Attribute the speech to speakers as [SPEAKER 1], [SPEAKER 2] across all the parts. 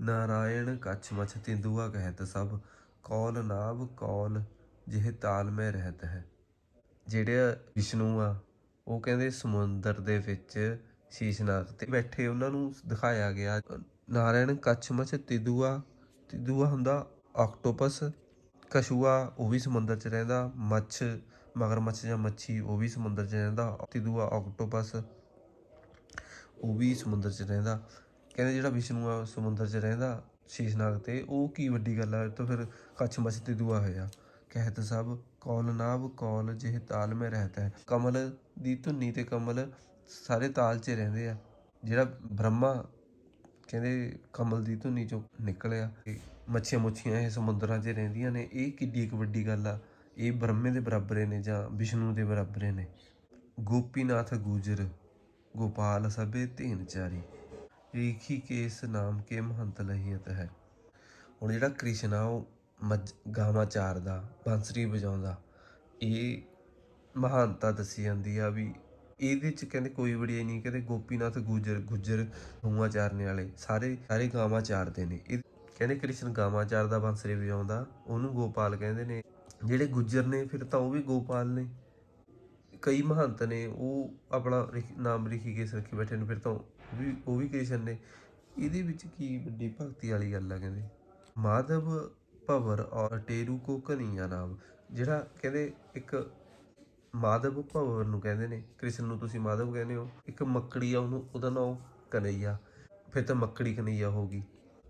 [SPEAKER 1] ਨਾਰਾਇਣ ਕੱਛ ਮਛ ਤਿੰਦੂਆ ਕਹਿਤ ਸਭ ਕੌਲ ਨਾਭ ਕੌਲ ਜਿਹੇ ਤਾਲ ਮੈਂ ਰਹਿਤ ਹੈ। ਜਿਹੜੇ ਵਿਸ਼ਨੂੰ ਆ, ਉਹ ਕਹਿੰਦੇ ਸਮੁੰਦਰ ਦੇ ਵਿੱਚ ਸ਼ੀਸ਼ਨਾਗ ਤੇ ਬੈਠੇ ਉਹਨਾਂ ਨੂੰ ਦਿਖਾਇਆ ਗਿਆ। ਨਾਰਾਇਣ ਕੱਛ ਮਛ ਤਿਦੂਆ ਤਿਦੂਆ ਹੁੰਦਾ ਆਕਟੋਪਸ ਕਛੂਆ ਉਹ ਵੀ ਸਮੁੰਦਰ 'ਚ ਰਹਿੰਦਾ, ਮੱਛ, ਮਗਰਮੱਛ ਜਾਂ ਮੱਛੀ ਉਹ ਵੀ ਸਮੁੰਦਰ 'ਚ ਰਹਿੰਦਾ, ਤਿਦੂਆ ਆਕਟੋਪਸ ਉਹ ਵੀ ਸਮੁੰਦਰ 'ਚ ਰਹਿੰਦਾ। ਕਹਿੰਦੇ ਜਿਹੜਾ ਵਿਸ਼ਨੂੰ ਆ, ਸਮੁੰਦਰ 'ਚ ਰਹਿੰਦਾ, ਸ਼ੀਸ਼ਨਾਗ ਤੇ, ਉਹ ਕੀ ਵੱਡੀ ਗੱਲ ਆ ਤਾਂ ਫਿਰ ਕੱਛ ਮਛ ਤਿਦੂਆ ਹੋਇਆ। ਕਹਿਤ ਸਭ ਕੌਲ ਨਾਭ ਕੌਲ ਜਿਹ ਤਾਲ ਮੈਂ ਰਹਤਾ ਹੈ। ਕਮਲ ਦੀ ਧੁੰਨੀ ਤੇ ਕਮਲ ਸਾਰੇ ਤਾਲ 'ਚ ਰਹਿੰਦੇ ਆ। ਜਿਹੜਾ ਬ੍ਰਹਮਾ, ਕਹਿੰਦੇ ਕਮਲ ਦੀ ਧੁਨੀ ਚੋਂ ਨਿਕਲਿਆ ਮੱਛੀਆਂ ਮੁੱਛੀਆਂ ਇਹ ਸਮੁੰਦਰਾਂ 'ਚ ਰਹਿੰਦੀਆਂ ਨੇ, ਇਹ ਕਿੱਡੀ ਇੱਕ ਵੱਡੀ ਗੱਲ ਆ। ਇਹ ਬ੍ਰਹਮੇ ਦੇ ਬਰਾਬਰੇ ਨੇ ਜਾਂ ਵਿਸ਼ਨੂੰ ਦੇ ਬਰਾਬਰੇ ਨੇ। ਗੋਪੀਨਾਥ ਗੁਜਰ, ਗੋਪਾਲ ਸਭੇ ਧੀਨ ਚਾਰੀ ਕੇਸ ਨਾਮ ਕੇ ਮਹੰਤ ਲਹੀਤ ਹੈ। ਹੁਣ ਜਿਹੜਾ ਕ੍ਰਿਸ਼ਨ ਆ ਉਹ ਮੱਝ, ਗਾਵਾਂ ਚਾਰਦਾ, ਬਾਂਸਰੀ ਵਜਾਉਂਦਾ, ਇਹ ਮਹਾਨਤਾ ਦੱਸੀ ਜਾਂਦੀ ਆ ਵੀ ਇਹਦੇ ਚ ਕਹਿੰਦੇ ਕੋਈ ਬੜੀ ਨਹੀਂ, ਕਹਿੰਦੇ ਗੋਪੀਨਾਥ ਗੁਜਰ ਗੁਜਰ ਗਊਆਂ ਚਾਰਨੇ ਵਾਲੇ, ਸਾਰੇ ਸਾਰੇ ਗਾਵਾਂ ਚਾਰਦੇ ਨੇ। ਇਹ ਕਹਿੰਦੇ ਕ੍ਰਿਸ਼ਨ ਗਾਵਾਂ ਚਾਰਦਾ, ਬਾਂਸਰੀ ਵਜਾਉਂਦਾ, ਉਹਨੂੰ ਗੋਪਾਲ ਕਹਿੰਦੇ ਨੇ। ਜਿਹੜੇ ਗੁਜਰ ਨੇ ਫਿਰ ਤਾਂ ਉਹ ਵੀ ਗੋਪਾਲ ਨੇ। ਕਈ ਮਹੰਤ ਨੇ, ਉਹ ਆਪਣਾ ਨਾਮ ਨਾਮ ਰਿਖੀਕੇਸ਼ ਰੱਖੀ ਬੈਠੇ ਨੇ, ਫਿਰ ਤਾਂ ਉਹ ਵੀ ਉਹ ਵੀ ਕ੍ਰਿਸ਼ਨ ਨੇ। ਇਹਦੇ ਵਿੱਚ ਕੀ ਵੱਡੀ ਭਗਤੀ ਵਾਲੀ ਗੱਲ ਆ ਕਹਿੰਦੇ? ਮਾਧਵ ਭਵਰ ਔਰ ਟੇਰੂ ਕੋ ਕਨਈਆ ਨਾਮ, ਜਿਹੜਾ ਕਹਿੰਦੇ ਇੱਕ ਮਾਧਵ ਭਵਰ ਨੂੰ ਕਹਿੰਦੇ ਨੇ, ਕ੍ਰਿਸ਼ਨ ਨੂੰ ਤੁਸੀਂ ਮਾਧਵ ਕਹਿੰਦੇ ਹੋ, ਇੱਕ ਮੱਕੜੀ ਆ ਉਹਨੂੰ, ਉਹਦਾ ਨਾਮ ਕਨਈਆ ਫਿਰ ਤਾਂ ਮੱਕੜੀ ਕਨਈਆ ਹੋਗੀ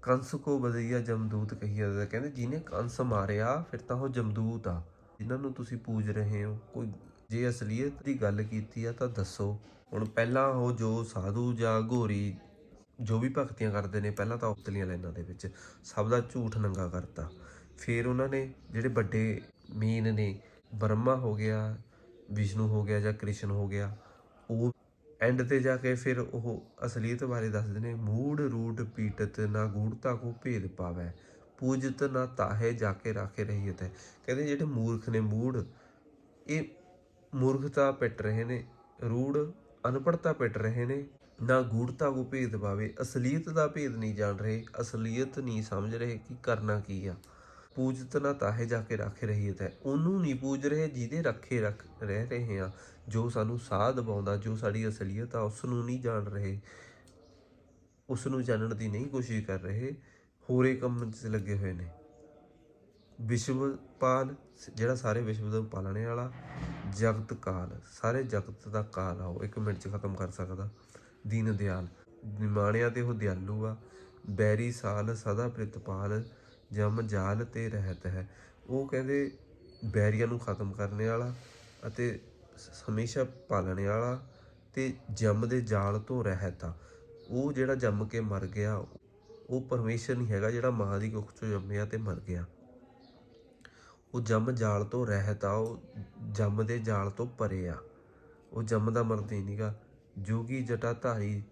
[SPEAKER 1] ਕੰਸ ਕੋ ਬਦਈਆ ਜਮਦੂਤ ਕਹੀਆ ਕਹਿੰਦੇ ਜਿਹਨੇ ਕੰਸ ਮਾਰਿਆ, ਫਿਰ ਤਾਂ ਉਹ ਜਮਦੂਤ ਆ। ਜਿਨ੍ਹਾਂ ਨੂੰ ਤੁਸੀਂ ਪੂਜ ਰਹੇ ਹੋ, ਕੋਈ ਜੇ ਅਸਲੀਅਤ ਦੀ ਗੱਲ ਕੀਤੀ ਆ ਤਾਂ ਦੱਸੋ। ਹੁਣ ਪਹਿਲਾਂ ਉਹ ਜੋ ਸਾਧੂ ਜਾਂ ਘੋਰੀ ਜੋ ਵੀ ਭਗਤੀਆਂ ਕਰਦੇ ਨੇ, ਪਹਿਲਾਂ ਤਾਂ ਉਤਲੀਆਂ ਲਾਈਨਾਂ ਦੇ ਵਿੱਚ ਸਭ ਦਾ ਝੂਠ ਨੰਗਾ ਕਰਤਾ। ਫਿਰ ਉਹਨਾਂ ਨੇ ਜਿਹੜੇ ਵੱਡੇ ਮੇਨ ਨੇ, ਬ੍ਰਹਮਾ ਹੋ ਗਿਆ, ਵਿਸ਼ਨੂੰ ਹੋ ਗਿਆ ਜਾਂ ਕ੍ਰਿਸ਼ਨ ਹੋ ਗਿਆ, ਉਹ ਐਂਡ ਤੇ ਜਾ ਕੇ ਫਿਰ ਉਹ ਅਸਲੀਅਤ ਬਾਰੇ ਦੱਸਦੇ ਨੇ, ਮੂੜ ਰੂਟ ਪੀਟਤ ਨਾ ਗੂੜਤਾ ਕੋ ਭੇਦ ਪਾਵੈ, ਪੂਜਤ ਨਾ ਤਾਹੇ ਜਾ ਕੇ ਰਾਖੇ ਰਹੀਤ ਹੈ। ਕਹਿੰਦੇ ਜਿਹੜੇ ਮੂਰਖ ਨੇ ਮੂੜ, ਇਹ ਮੂਰਖਤਾ ਪਿੱਟ ਰਹੇ ਨੇ, ਰੂੜ ਅਨਪੜਤਾ ਪਿੱਟ ਰਹੇ ਨੇ, ਨਾ ਗੂੜਤਾ ਕੋ ਭੇਦ ਪਾਵੇ, ਅਸਲੀਅਤ ਦਾ ਭੇਦ ਨਹੀਂ ਜਾਣ ਰਹੇ, ਅਸਲੀਅਤ ਨਹੀਂ ਸਮਝ ਰਹੇ ਕਿ ਕਰਨਾ ਕੀ ਆ। ਪੂਜਤ ਨਾ ਤਾਹੇ ਜਾ ਕੇ ਰੱਖ ਰਹੀ ਹੈ ਉਹਨੂੰ ਨਹੀਂ ਪੂਜ ਰਹੇ ਜਿਹਦੇ ਰੱਖੇ ਰੱਖ ਰਹਿ ਰਹੇ ਆ, ਜੋ ਸਾਨੂੰ ਸਾਹ ਦਬਾਉਂਦਾ ਜੋ ਸਾਡੀ ਅਸਲੀਅਤ ਆ ਉਸ ਨੂੰ ਨਹੀਂ ਜਾਣ ਰਹੇ ਉਸ ਨੂੰ ਜਾਣਨ ਦੀ ਨਹੀਂ ਕੋਸ਼ਿਸ਼ ਕਰ ਰਹੇ, ਹੋਰੇ ਕੰਮ 'ਚ ਲੱਗੇ ਹੋਏ ਨੇ। ਵਿਸ਼ਵਪਾਲ, ਜਿਹੜਾ ਸਾਰੇ ਵਿਸ਼ਵ ਦਾ ਪਾਲਣੇ ਵਾਲਾ ਜਗਤ ਕਾਲ, ਸਾਰੇ ਜਗਤ ਦਾ ਕਾਲ ਆ, ਉਹ ਇੱਕ ਮਿੰਟ 'ਚ ਖਤਮ ਕਰ ਸਕਦਾ। ਦੀਨ ਦਿਆਲ, ਨਿਮਾਣਿਆਂ ਤੇ ਉਹ ਦਿਆਲੂ ਆ। ਬੈਰੀ ਸਾਲ ਸਦਾ ਪ੍ਰਿਤਪਾਲ, ਜਮ ਜਾਲ ਤੇ ਰਹਿਤ ਹੈ। ਉਹ ਕਹਿੰਦੇ ਬੈਰੀਆਂ ਨੂੰ ਖਤਮ ਕਰਨ ਵਾਲਾ ਅਤੇ ਹਮੇਸ਼ਾ ਪਾਲਣ ਵਾਲਾ ਤੇ ਜਮ ਦੇ ਜਾਲ ਤੋਂ ਰਹਿਤ ਆ। ਉਹ ਜਿਹੜਾ ਜੰਮ ਕੇ ਮਰ ਗਿਆ, ਉਹ ਪਰਮੇਸ਼ਰ ਨਹੀਂ ਹੈਗਾ ਜਿਹੜਾ ਮਾਂ ਦੀ ਕੁੱਖ ਚੋਂ ਜੰਮਿਆ ਤੇ ਮਰ ਗਿਆ। ਉਹ ਜੰਮ ਜਾਲ ਤੋਂ ਰਹਿਤ ਆ, ਉਹ ਜੰਮ ਦੇ ਜਾਲ ਤੋਂ ਪਰੇ ਆ। ਉਹ ਜੰਮ ਦਾ ਮਰਦ ਹੀ ਨਹੀਂਗਾ ਜੋਗੀ ਜਟਾਧਾਰੀ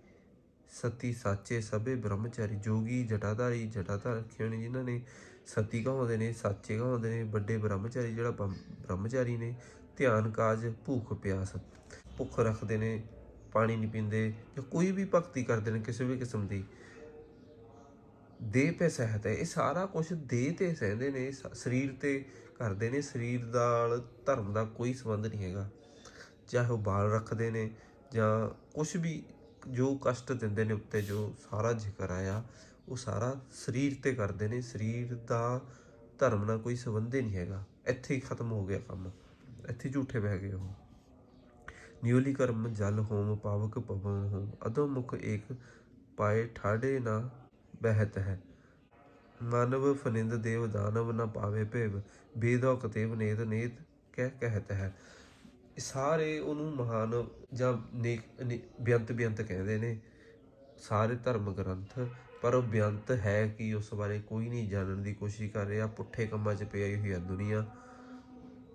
[SPEAKER 1] ਸਤੀ ਸਾਚੇ ਸਭੇ ਬ੍ਰਹਮਚਾਰੀ, ਜੋਗੀ ਜਟਾਧਾਰੀ ਜਟਾਧਾਰ ਰੱਖੇ ਨੇ ਜਿਨ੍ਹਾਂ ਨੇ ਸਤੀ ਕਹਾਉਂਦੇ ਨੇ, ਸਾਚੇ ਕਹਾਉਂਦੇ ਨੇ, ਵੱਡੇ ਬ੍ਰਹਮਚਾਰੀ ਜਿਹੜਾ ਬ੍ਰਹਮਚਾਰੀ ਨੇ, ਧਿਆਨ ਕਾਜ ਭੁੱਖ ਪਿਆਸ। ਭੁੱਖ ਰੱਖਦੇ ਨੇ, ਪਾਣੀ ਨਹੀਂ ਪੀਂਦੇ ਜਾਂ ਕੋਈ ਵੀ ਭਗਤੀ ਕਰਦੇ ਨੇ ਕਿਸੇ ਵੀ ਕਿਸਮ ਦੀ। ਦੇਹ ਤੇ ਸਹਿਤ ਹੈ, ਇਹ ਸਾਰਾ ਕੁਝ ਦੇਹ ਤੇ ਸਹਿੰਦੇ ਨੇ, ਸ- ਸਰੀਰ ਤੇ ਕਰਦੇ ਨੇ, ਸਰੀਰ ਨਾਲ ਧਰਮ ਦਾ ਕੋਈ ਸੰਬੰਧ ਨਹੀਂ ਹੈਗਾ। ਚਾਹੇ ਉਹ ਬਾਲ ਰੱਖਦੇ ਨੇ ਜਾਂ ਕੁਝ ਵੀ ਜੋ ਕਸ਼ਟ ਦਿੰਦੇ ਨੇ ਉੱਤੇ, ਜੋ ਸਾਰਾ ਜ਼ਿਕਰ ਆਇਆ, ਉਹ ਸਾਰਾ ਸਰੀਰ ਤੇ ਕਰਦੇ ਨੇ। ਸਰੀਰ ਦਾ ਧਰਮ ਨਾਲ ਕੋਈ ਸੰਬੰਧ ਹੀ ਨਹੀਂ ਹੈਗਾ। ਇੱਥੇ ਹੀ ਖਤਮ ਹੋ ਗਿਆ ਕੰਮ। ਇੱਥੇ ਝੂਠੇ ਬਹਿ ਗਏ ਉਹ। ਨਿਉਲੀ ਕਰਮ ਜਲ ਹੋਮ ਪਾਵਕ ਪਵਨ ਹੋਮ। ਅਦੋ ਮੁਖ ਏਕ ਪਾਏ ਠਾੜੇ ਨਾ ਬਹਿਤ ਹੈ। ਮਾਨਵ ਫਨਿੰਦ ਦੇਵ ਦਾਨਵ ਨਾ ਪਾਵੇ ਭੇਵ ਬੇਦੋ ਕਤੇਵ ਨੇਤ ਨੇਤ ਕਹਿ ਕਹਿਤ ਹੈ। ਸਾਰੇ ਉਹਨੂੰ ਮਹਾਨ ਜਾਂ ਨੇਕ, ਨੇ- ਬੇਅੰਤ ਕਹਿੰਦੇ ਨੇ। ਸਾਰੇ ਧਰਮ ਗ੍ਰੰਥ, ਪਰ ਉਹ ਬੇਅੰਤ ਹੈ ਕਿ ਉਸ ਬਾਰੇ ਕੋਈ ਨਹੀਂ ਜਾਣਨ ਦੀ ਕੋਸ਼ਿਸ਼ ਕਰ ਰਿਹਾ। ਪੁੱਠੇ ਕੰਮਾਂ 'ਚ ਪਈ ਹੋਈ ਹੈ ਦੁਨੀਆ।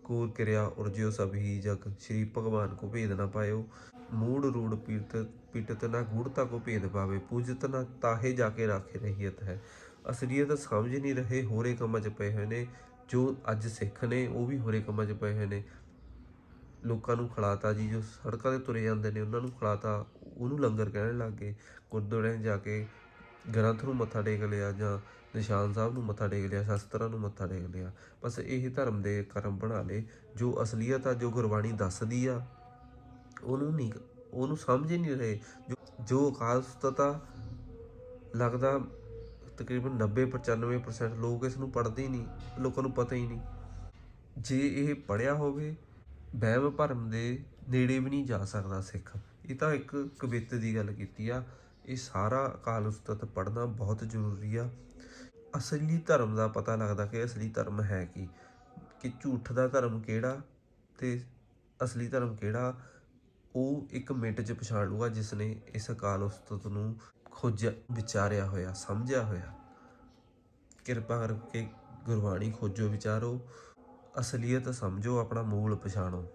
[SPEAKER 1] ਕੂਰ ਕਿਰਿਆ ਉਰਜਿਓ ਸਭ ਹੀ ਜਗ। ਸ਼੍ਰੀ ਭਗਵਾਨ ਕੋ ਭੇਦ ਨਾ ਪਾਇਓ। ਮੂੜ ਰੂੜ ਪੀੜਤ ਪੀਟਤ ਨਾ ਗੂੜਤਾ ਕੋ ਭੇਦ ਪਾਵੇ। ਪੂਜਤ ਨਾ ਤਾਹੇ ਜਾ ਕੇ ਰਾਖੇ ਰਹੀਤ ਹੈ। ਅਸਲੀਅਤ ਸਮਝ ਨਹੀਂ ਰਹੇ ਹੋਰੇ ਕੰਮਾਂ 'ਚ ਪਏ ਹੋਏ ਨੇ, ਜੋ ਅੱਜ ਸਿੱਖ ਨੇ, ਉਹ ਵੀ ਹੋਰੇ ਕੰਮਾਂ 'ਚ ਪਏ ਹੋਏ ਨੇ। ਲੋਕਾਂ ਨੂੰ ਖਿਲਾਤਾ ਜੀ, ਜੋ ਸੜਕਾਂ ਤੇ ਤੁਰੇ ਜਾਂਦੇ ਨੇ, ਉਹਨਾਂ ਨੂੰ ਖਿਲਾਤਾ, ਉਹਨੂੰ ਲੰਗਰ ਕਹਿਣ ਲੱਗ ਗਏ। ਗੁਰਦੁਆਰਿਆਂ ਜਾ ਕੇ ਗ੍ਰੰਥ ਨੂੰ ਮੱਥਾ ਟੇਕ ਲਿਆ ਜਾਂ ਨਿਸ਼ਾਨ ਸਾਹਿਬ ਨੂੰ ਮੱਥਾ ਟੇਕ ਲਿਆ, ਸ਼ਸਤਰਾਂ ਨੂੰ ਮੱਥਾ ਟੇਕ ਲਿਆ, ਬਸ ਇਹ ਧਰਮ ਦੇ ਕਰਮ ਬਣਾ ਲਏ, ਜੋ ਅਸਲੀਅਤ ਆ, ਜੋ ਗੁਰਬਾਣੀ ਦੱਸਦੀ ਆ, ਉਹਨੂੰ ਨਹੀਂ, ਉਹਨੂੰ ਸਮਝ ਹੀ ਨਹੀਂ ਰਹੇ। ਜੋ ਜੋ ਅਕਾਲ ਉਸਤਤ ਲੱਗਦਾ ਤਕਰੀਬਨ 90 95% ਲੋਕ ਇਸ ਨੂੰ ਪੜ੍ਹਦੇ ਹੀ ਨਹੀਂ, ਲੋਕਾਂ ਨੂੰ ਪਤਾ ਹੀ ਨਹੀਂ। ਜੇ ਇਹ ਪੜਿਆ ਹੋਵੇ, ਵਹਿਮ ਭਰਮ ਦੇ ਨੇੜੇ ਵੀ ਨਹੀਂ ਜਾ ਸਕਦਾ ਸਿੱਖ। ਇਹ ਤਾਂ ਇੱਕ ਕਵਿਤ ਦੀ ਗੱਲ ਕੀਤੀ ਆ। ਇਹ ਸਾਰਾ ਅਕਾਲ ਉਸਤਤ ਪੜ੍ਹਨਾ ਬਹੁਤ ਜ਼ਰੂਰੀ ਆ। ਅਸਲੀ ਧਰਮ ਦਾ ਪਤਾ ਲੱਗਦਾ ਕਿ ਅਸਲੀ ਧਰਮ ਹੈ ਕੀ, ਕਿ ਝੂਠ ਦਾ ਧਰਮ ਕਿਹੜਾ ਤੇ ਅਸਲੀ ਧਰਮ ਕਿਹੜਾ, ਉਹ ਇੱਕ ਮਿੰਟ 'ਚ ਪਛਾਣ ਲੂਗਾ ਜਿਸ ਨੇ ਇਸ ਅਕਾਲ ਉਸਤਤ ਨੂੰ ਖੋਜਿਆ ਵਿਚਾਰਿਆ ਹੋਇਆ, ਸਮਝਿਆ ਹੋਇਆ। ਕਿਰਪਾ ਕਰਕੇ ਗੁਰਬਾਣੀ ਖੋਜੋ, ਵਿਚਾਰੋ। ਅਸਲੀਅਤ ਸਮਝੋ, ਆਪਣਾ ਮੂਲ ਪਛਾਣੋ।